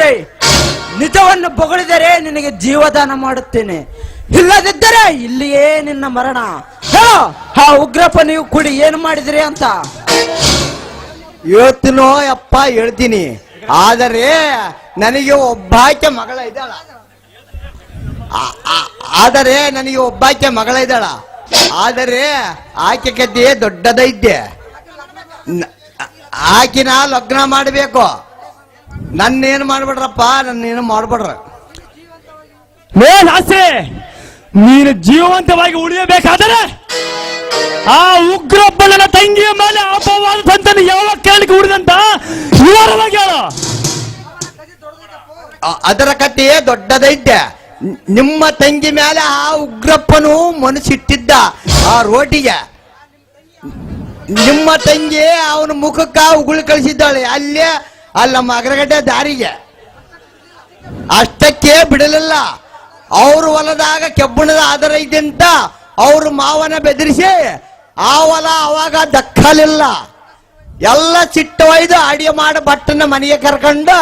ಶಾಸ್ತ್ರಿ ನಿಜವನ್ನು ಬೊಗಳಿದರೆ ನಿನಗೆ ಜೀವದಾನ ಮಾಡುತ್ತೇನೆ. ಇಲ್ಲದಿದ್ದರೆ ಇಲ್ಲಿಯೇ ನಿನ್ನ ಮರಣ. ಹಾ ಉಗ್ರಪ್ಪ ನೀವು ಕೂಡಿ ಏನು ಮಾಡಿದಿರಿ ಅಂತ? ಇವತ್ತಿನೋ ಅಪ್ಪ ಹೇಳ್ತೀನಿ. ಆದರೆ ನನಗೆ ಒಬ್ಬಾಕೆ ಮಗಳ ಇದ್ದಾಳ. ಆದರೆ ನನಗೆ ಒಬ್ಬಾಕೆ ಮಗಳ ಇದ್ದಾಳ. ಆದರೆ ಆಕೆ ಕದ್ದೆ ದೊಡ್ಡದೈತೆ ಆಕಿನ ಲಗ್ನ ಮಾಡಬೇಕು. ನನ್ನೇನು ಮಾಡ್ಬೇಡ್ರಪ್ಪ ನನ್ನೇನು ಮಾಡ್ಬೇಡ್ರ. ಲೇ ಆಸೆ. ನೀನು ಜೀವಂತವಾಗಿ ಉಳಿಯಬೇಕಾದರೆ ಆ ಉಗ್ರಪ್ಪನ ತಂಗಿಯ ಮೇಲೆ ಅಪವಾದ ತಂತನ ಯಾವ ಕಾರಣಕ್ಕೆ ಉಳಿದಂತ? ವಿವರವಾಗಿ ಹೇಳ. ಅದರ ಕತೆ ದೊಡ್ಡದೈತೆ. ನಿಮ್ಮ ತಂಗಿ ಮೇಲೆ ಆ ಉಗ್ರಪ್ಪನು ಮನಸ್ಸಿಟ್ಟಿದ್ದ ಆ ರೋಟಿಗೆ. ನಿಮ್ಮ ತಂಗಿ ಅವನ ಮುಖಕ್ಕ ಉಗುಳು ಕಳಿಸಿದ್ದಾಳೆ. ಅಲ್ಲೇ ಅಲ್ಲ ಅಗ್ರಗಡ್ಡೆ ದಾರಿಗೆ. ಅಷ್ಟಕ್ಕೆ ಬಿಡಲಿಲ್ಲ. ಅವ್ರ ಹೊಲದಾಗ ಕೆಬ್ಬಣದ ಆಧಾರ ಇದ್ದಂತ ಅವ್ರ ಮಾವನ ಬೆದರಿಸಿ ಆ ಹೊಲ ಅವಾಗ ದಕ್ಕಲಿಲ್ಲ. ಎಲ್ಲ ಸಿಟ್ಟು ಒಯ್ದು ಅಡಿಗೆ ಮಾಡಿ ಭಟ್ಟನ ಮನೆಗೆ ಕರ್ಕೊಂಡು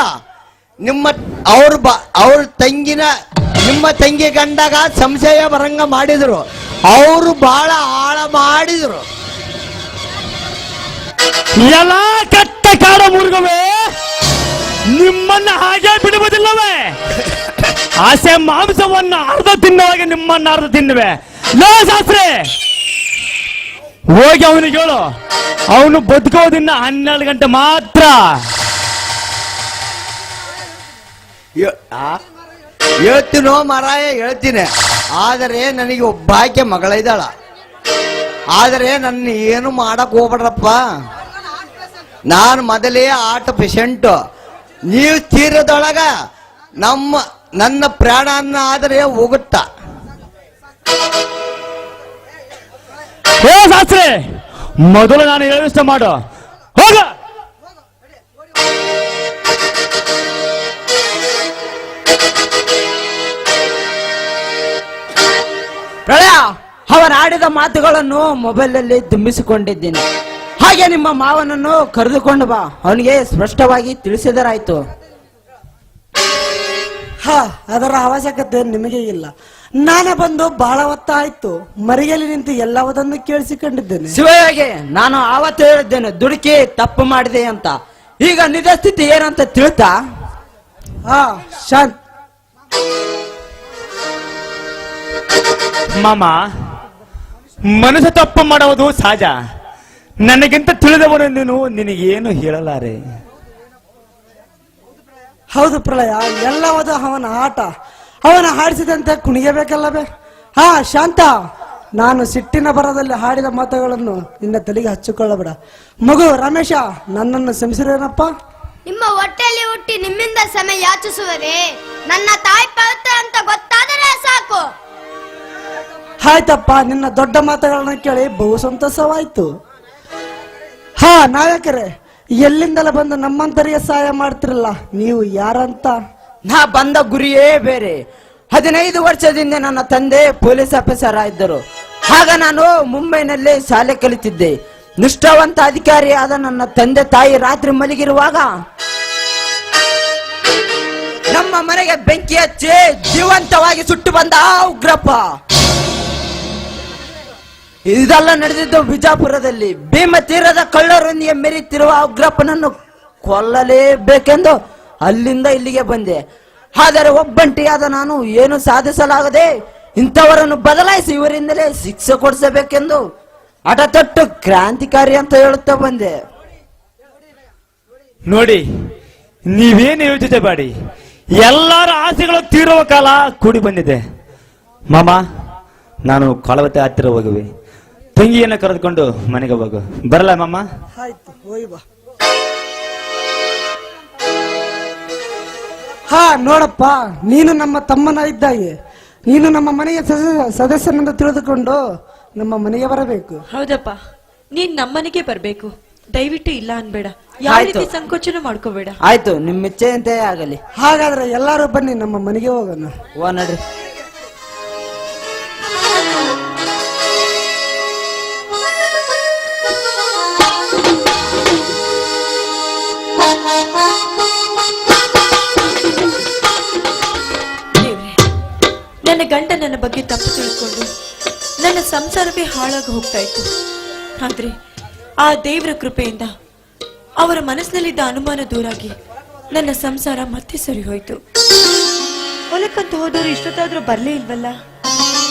ನಿಮ್ಮ ಅವ್ರ ಬ, ಅವ್ರ ತಂಗಿನ, ನಿಮ್ಮ ತಂಗಿ ಗಂಡಗ ಸಂಶಯ ಬರಂಗ ಮಾಡಿದ್ರು. ಅವರು ಬಹಳ ಆಳ ಮಾಡಿದ್ರು. ಎಲ್ಲ ಕಟ್ಟ ಕಾಡ ಮುರುಗವೇ. ನಿಮ್ಮನ್ನ ಹಾಗೆ ಬಿಡುವುದಿಲ್ಲವೇ? ಆಸೆ ಮಾಂಸವನ್ನ ಅರ್ಧ ತಿನ್ನುವಾಗ ನಿಮ್ಮನ್ನ ಅರ್ಧ ತಿನ್ನುವೆ. ಲೋ ಶಾಸ್ತ್ರಿ! ಹೋಗಿ ಅವನಿಗೆ ಹೇಳು. ಅವನು ಬದುಕೋದಿನ್ನ ಹನ್ನೆರಡು ಗಂಟೆ ಮಾತ್ರ? ಹೇಳ್ತೀನೋ ಮಾರಾಯ, ಹೇಳ್ತೀನಿ. ಆದರೆ ನನಗೆ ಒಬ್ಬಾಕೆ ಮಗಳ ಇದ್ದಾಳ ಆದರೆ ನನ್ನ ಏನು ಮಾಡಕ್ ಹೋಗ್ಬೇಡ್ರಪ್ಪ. ನಾನು ಮೊದಲೇ ಆಟ ಪೇಷಂಟ್. ನೀವು ತೀರದೊಳಗ ನಮ್ಮ ನನ್ನ ಪ್ರಾಣನ್ನ ಆದರೆ ಹೋಗುತ್ತ. ಶಾಸ್ತ್ರಿ ಮೊದಲು ನಾನು ಹೇಳಿಸ್ತ ಮಾಡು. ಹೋಗ. ಪ್ರಳಯ ಅವರಾಡಿದ ಆಡಿದ ಮಾತುಗಳನ್ನು ಮೊಬೈಲಲ್ಲಿ ತುಂಬಿಸಿಕೊಂಡಿದ್ದೇನೆ. ಹಾಗೆ ನಿಮ್ಮ ಮಾವನನ್ನು ಕರೆದುಕೊಂಡು ಬಾ. ಅವನಿಗೆ ಸ್ಪಷ್ಟವಾಗಿ ತಿಳಿಸಿದರಾಯ್ತು. ಹ ಅದರ ಅವಶ್ಯಕತೆ ನಿಮಗೆ ಇಲ್ಲ. ನಾನೇ ಬಂದು ಬಹಳ ಹೊತ್ತಾಯ್ತು. ಮರಿಯಲ್ಲಿ ನಿಂತು ಎಲ್ಲವದನ್ನು ಕೇಳಿಸಿಕೊಂಡಿದ್ದೇನೆ. ಶಿವಯಾಗೆ ನಾನು ಆವತ್ತು ಹೇಳಿದ್ದೇನೆ ದುಡುಕಿ ತಪ್ಪು ಮಾಡಿದೆ ಅಂತ. ಈಗ ನಿಜ ಸ್ಥಿತಿ ಏನಂತ ತಿಳ್ತಾ? ಹಾ ಶಾಂತ್. ಮಾಮ ಮನಸ್ಸು ತಪ್ಪು ಮಾಡುವುದು ಸಹಜ. ನನಗಿಂತ ತಿಳಿದವನು ನೀನು ನಿನಗೇನು ಹೇಳಲಾರೆ? ಹೌದು ಪ್ರಳಯ ಎಲ್ಲವದು ಅವನ ಆಟ. ಅವನ ಹಾಡಿಸಿದಂತೆ ಕುಣಿಯಬೇಕಲ್ಲವೇ ಹಾ ಶಾಂತ. ನಾನು ಸಿಟ್ಟಿನ ಬರದಲ್ಲಿ ಹಾಡಿದ ಮಾತುಗಳನ್ನು ನಿನ್ನ ತಲೆಗೆ ಹಚ್ಚಿಕೊಳ್ಳಬೇಡ. ಮಗು ರಮೇಶ ನನ್ನನ್ನು ಕ್ಷಮಿಸಿರೇನಪ್ಪ? ನಿಮ್ಮ ಹೊಟ್ಟೆಯಲ್ಲಿ ಹುಟ್ಟಿ ನಿಮ್ಮಿಂದ ಸಮಯ ಯಾಚಿಸುವರೆ ನನ್ನ ತಾಯಿ ಪವಿತ್ರ ಅಂತ ಗೊತ್ತಾದರೆ ಸಾಕು. ಆಯ್ತಪ್ಪ ನಿನ್ನ ದೊಡ್ಡ ಮಾತುಗಳನ್ನ ಕೇಳಿ ಬಹು ಸಂತೋಷವಾಯ್ತು. ಹಾ, ನಾಯಕರೇ, ಎಲ್ಲಿಂದಲ ಬಂದು ನಮ್ಮಂತರಿಗೆ ಸಹಾಯ ಮಾಡ್ತಿರಲ್ಲ, ನೀವು ಯಾರಂತ? ನಾ ಬಂದ ಗುರಿಯೇ ಬೇರೆ. ಹದಿನೈದು ವರ್ಷದಿಂದ ನನ್ನ ತಂದೆ ಪೊಲೀಸ್ ಆಫೀಸರ್ ಆಗಿದ್ದರು. ಆಗ ನಾನು ಮುಂಬೈನಲ್ಲಿ ಶಾಲೆ ಕಲಿತಿದ್ದೆ. ನಿಷ್ಠಾವಂತ ಅಧಿಕಾರಿ ಆದ ನನ್ನ ತಂದೆ ತಾಯಿ ರಾತ್ರಿ ಮಲಗಿರುವಾಗ ನಮ್ಮ ಮನೆಗೆ ಬೆಂಕಿ ಹಚ್ಚಿ ಜೀವಂತವಾಗಿ ಸುಟ್ಟು ಬಂದ ಉಗ್ರಪ್ಪ. ಇದೆಲ್ಲ ನಡೆದಿದ್ದು ಬಿಜಾಪುರದಲ್ಲಿ. ಭೀಮ ತೀರದ ಕಳ್ಳರೊಂದಿಗೆ ಮೆರೆಯುತ್ತಿರುವ ಉಗ್ರಪ್ಪನನ್ನು ಕೊಲ್ಲಲೇಬೇಕೆಂದು ಅಲ್ಲಿಂದ ಇಲ್ಲಿಗೆ ಬಂದೆ. ಆದರೆ ಒಬ್ಬಂಟಿಯಾದ ನಾನು ಏನು ಸಾಧಿಸಲಾಗದೆ ಇಂಥವರನ್ನು ಬದಲಾಯಿಸಿ ಇವರಿಂದಲೇ ಶಿಕ್ಷೆ ಕೊಡಿಸಬೇಕೆಂದು ಹಠತೊಟ್ಟು ಕ್ರಾಂತಿಕಾರಿ ಅಂತ ಹೇಳುತ್ತಾ ಬಂದೆ. ನೋಡಿ, ನೀವೇನು ಯೋಚಿಸಬೇಡಿ ಬಾಡಿ, ಎಲ್ಲರ ಆಸೆಗಳು ತೀರುವ ಕಾಲ ಕೂಡಿ ಬಂದಿದೆ. ಮಾಮ, ನಾನು ಕೊಳವತೆ ಹತ್ತಿರ ಹೋಗುವೆ ತಂಗಿಯನ್ನು ಕರೆದುಕೊಂಡು ಮನೆಗೆ ಹೋಗು. ಬರಲ್ಲ ಮಾಮ? ಆಯ್ತು ಹೋಯ್ ಬಾ. ಹಾ ನೋಡಪ್ಪ ನೀನು ನಮ್ಮ ತಮ್ಮನ ಇದ್ದಾಗೆ. ನೀನು ನಮ್ಮ ಮನೆಯ ಸದಸ್ಯ- ಸದಸ್ಯನೆಂದು ತಿಳಿದುಕೊಂಡು ನಮ್ಮ ಮನೆಗೆ ಬರಬೇಕು. ಹೌದಪ್ಪ ನೀನ್ ನಮ್ಮನೆಗೆ ಬರ್ಬೇಕು. ದಯವಿಟ್ಟು ಇಲ್ಲ ಅನ್ಬೇಡ. ಯಾವ ಆಯ್ತು. ರೀತಿ ಸಂಕೋಚನ ಮಾಡ್ಕೋಬೇಡ. ಆಯ್ತು ನಿಮ್ಮ ಇಚ್ಛೆಯಂತೆ ಆಗಲಿ. ಹಾಗಾದ್ರೆ ಎಲ್ಲರೂ ಬನ್ನಿ ನಮ್ಮ ಮನೆಗೆ ಹೋಗೋಣ. ಓ ನಡ್ರಿ. ನನ್ನ ಗಂಡ ನನ್ನ ಬಗ್ಗೆ ತಪ್ಪು ತಿಳ್ಕೊಂಡು ನನ್ನ ಸಂಸಾರವೇ ಹಾಳಾಗಿ ಹೋಗ್ತಾ ಇತ್ತು. ಆದ್ರೆ ಆ ದೇವರ ಕೃಪೆಯಿಂದ ಅವರ ಮನಸ್ಸಿನಲ್ಲಿದ್ದ ಅನುಮಾನ ದೂರಾಗಿ ನನ್ನ ಸಂಸಾರ ಮತ್ತೆ ಸರಿ ಹೋಯ್ತು. ಹೊಲಕ್ಕಂತ ಹೋದವರು ಇಷ್ಟೊತ್ತಾದ್ರೂ ಬರಲೇ ಇಲ್ವಲ್ಲ?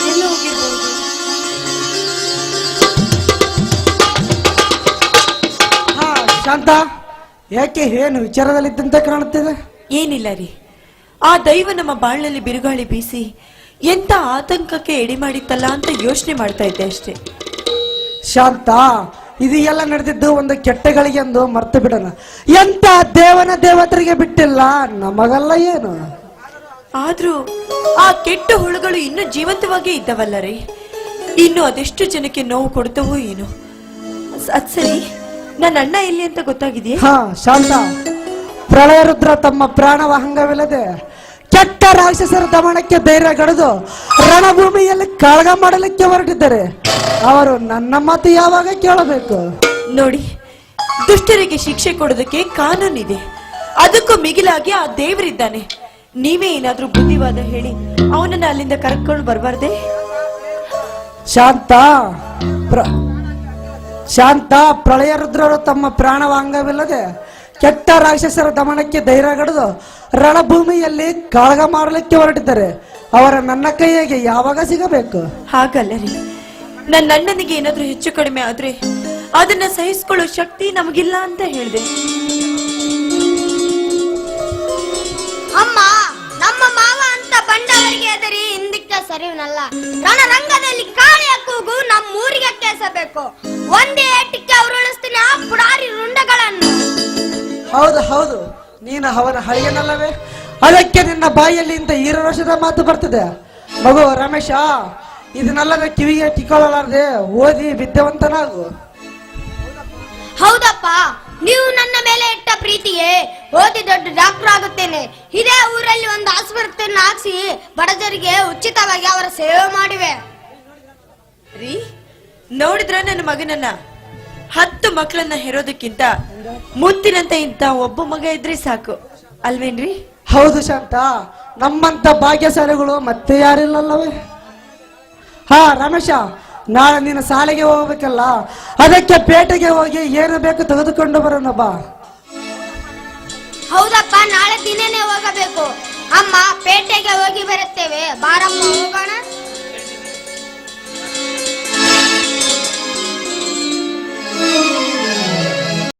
ಎಲ್ಲ ಹೋಗಿರ್ಬೋದು. ಶಾಂತ? ಯಾಕೆ ಏನು ವಿಚಾರದಲ್ಲಿದ್ದಂತೆ ಕಾಣುತ್ತಿದೆ? ಏನಿಲ್ಲ ರೀ. ಆ ದೈವ ನಮ್ಮ ಬಾಳಲ್ಲಿ ಬಿರುಗಾಳಿ ಬೀಸಿ ಎಂತ ಆತಂಕಕ್ಕೆ ಎಡೆ ಮಾಡಿತ್ತಲ್ಲ ಅಂತ ಯೋಚನೆ ಮಾಡ್ತಾ ಇದ್ದೆ ಅಷ್ಟೇ. ಶಾಂತ ಇದು ಎಲ್ಲ ನಡೆದಿದ್ದು ಒಂದು ಕೆಟ್ಟಗಳಿಗೆ ಎಂದು ಮರ್ತು ಬಿಡೋಣ. ಎಂತ ದೇವನ ದೇವತರಿಗೆ ಬಿಟ್ಟಿಲ್ಲ ನಮಗಲ್ಲ ಏನು? ಆದ್ರೂ ಆ ಕೆಟ್ಟ ಹುಳುಗಳು ಇನ್ನೂ ಜೀವಂತವಾಗಿ ಇದ್ದವಲ್ಲ ರೀ. ಇನ್ನು ಅದೆಷ್ಟು ಜನಕ್ಕೆ ನೋವು ಕೊಡ್ತವೋ ಏನು. ಅದ್ ಸರಿ. ನನ್ನ ಅಣ್ಣ ಎಲ್ಲಿ ಅಂತ ಗೊತ್ತಾಗಿದೆಯೇ? ಹಾ ಶಾಂತ. ಪ್ರಳಯ ರುದ್ರ ತಮ್ಮ ಪ್ರಾಣವ ಹಂಗವಿಲ್ಲದೆ ಕೆಟ್ಟ ರಾಕ್ಷಸರ ದಮನಕ್ಕೆ ಧೈರ್ಯ ಕಡಿದು ರಣಭೂಮಿಯಲ್ಲಿ ಕಾಳಗ ಮಾಡಲಿಕ್ಕೆ ಹೊರಟಿದ್ದಾರೆ. ಅವರು ನನ್ನ ಮಾತು ಯಾವಾಗ ಕೇಳಬೇಕು? ನೋಡಿ ದುಷ್ಟರಿಗೆ ಶಿಕ್ಷೆ ಕೊಡೋದಕ್ಕೆ ಕಾನೂನಿದೆ. ಅದಕ್ಕೂ ಮಿಗಿಲಾಗಿ ಆ ದೇವರಿದ್ದಾನೆ. ನೀವೇ ಏನಾದ್ರೂ ಬುದ್ಧಿವಾದ ಹೇಳಿ ಅವನನ್ನ ಅಲ್ಲಿಂದ ಕರ್ಕೊಂಡು ಬರಬಾರ್ದೆ? ಶಾಂತ ಪ್ರ ಶಾಂತ ಪ್ರಳಯರುದ್ರರು ತಮ್ಮ ಪ್ರಾಣವಾಂಗವಿಲ್ಲದೆ ಕೆಟ್ಟ ರಾಕ್ಷಸರ ದಮನಕ್ಕೆ ಧೈರ್ಯ ಗಡಿದು ರಣಭೂಮಿಯಲ್ಲಿ ಕಾಳಗ ಮಾಡಲಿಕ್ಕೆ ಹೊರಟಿದ್ದಾರೆ. ಅವರ ನನ್ನ ಕೈಯಾಗೆ ಯಾವಾಗ ಸಿಗಬೇಕು? ಹಾಗಲ್ಲ ರೀ ನನ್ನ ಅಣ್ಣನಿಗೆ ಏನಾದ್ರೂ ಹೆಚ್ಚು ಕಡಿಮೆ ಆದ್ರೆ ಅದನ್ನ ಸಹಿಸ್ಕೊಳ್ಳೋ ಶಕ್ತಿ ನಮಗಿಲ್ಲ ಅಂತ ಹೇಳಿದೆ. ಅಮ್ಮ ನಮ್ಮ ಮಾವ ಅಂತ ಬಂದವರಿಗೆ ಎದರಿ ಹಿಂದಕ್ಕೆ ಸರಿವನಲ್ಲ ರಣರಂಗದಲ್ಲಿ ಕೂಗು ನಮ್ಮ ಊರಿಗೆ ಕೇಸಬೇಕು. ಒಂದೇ ಏಟಕ್ಕೆ ಅವರು ಉಳಿಸ್ತೀನಿ ಆ ಪುಡಾರಿ ರುಂಡಗಳನ್ನು. ಹೌದು ಹೌದು. ನೀನು ಅವನ ಹಳೆಯನಲ್ಲವೇ? ಅದಕ್ಕೆ ನಿನ್ನ ಬಾಯಲ್ಲಿ ಇಂಥ ವರ್ಷದ ಮಾತು ಬರ್ತದೆ. ಮಗು ರಮೇಶ ಇದನ್ನೆಲ್ಲದ ಕಿವಿಗೆ ಟಿಕೊಳ್ಳಲಾರದೆ ಓದಿ ವಿದ್ಯಾವಂತನಾಗು. ಹೌದಪ್ಪ ನೀವು ನನ್ನ ಮೇಲೆ ಇಟ್ಟ ಪ್ರೀತಿಗೆ ಓದಿ ದೊಡ್ಡ ಡಾಕ್ಟರ್ ಆಗುತ್ತೇನೆ. ಇದೇ ಊರಲ್ಲಿ ಒಂದು ಆಸ್ಪತ್ರೆಯನ್ನು ಹಾಕ್ಸಿ ಬಡಜರಿಗೆ ಉಚಿತವಾಗಿ ಅವರ ಸೇವೆ ಮಾಡಿವೆ. ರೀ ನೋಡಿದ್ರ ನನ್ನ ಮಗನನ್ನ? ಹತ್ತು ಮಕ್ಕಳನ್ನ ಹೆರೋದಕ್ಕಿಂತ ಮುತ್ತಿನಂತ ಇಂತ ಒಬ್ಬ ಮಗ ಇದ್ರೆ ಸಾಕು. ಅಲ್ವೇನ್ರಿ? ಹೌದು ಶಾಂತ ನಮ್ಮಂತ ಭಾಗ್ಯಶಾಲಿಗಳು ಮತ್ತೆ ಯಾರಿಲ್ಲಲ್ಲವೇ? ಹಾ ರಮೇಶ ನಾಳೆ ನೀನು ಶಾಲೆಗೆ ಹೋಗ್ಬೇಕಲ್ಲ. ಅದಕ್ಕೆ ಪೇಟೆಗೆ ಹೋಗಿ ಏನು ಬೇಕು ತೆಗೆದುಕೊಂಡು ಬರೋಣ ಬಾ. ಹೌದಪ್ಪ ನಾಳೆ ದಿನನೇ ಹೋಗಬೇಕು. ಅಮ್ಮ ಪೇಟೆಗೆ ಹೋಗಿ ಬರುತ್ತೇವೆ. ಬಾರಮ್ಮ ಹೋಗೋಣ?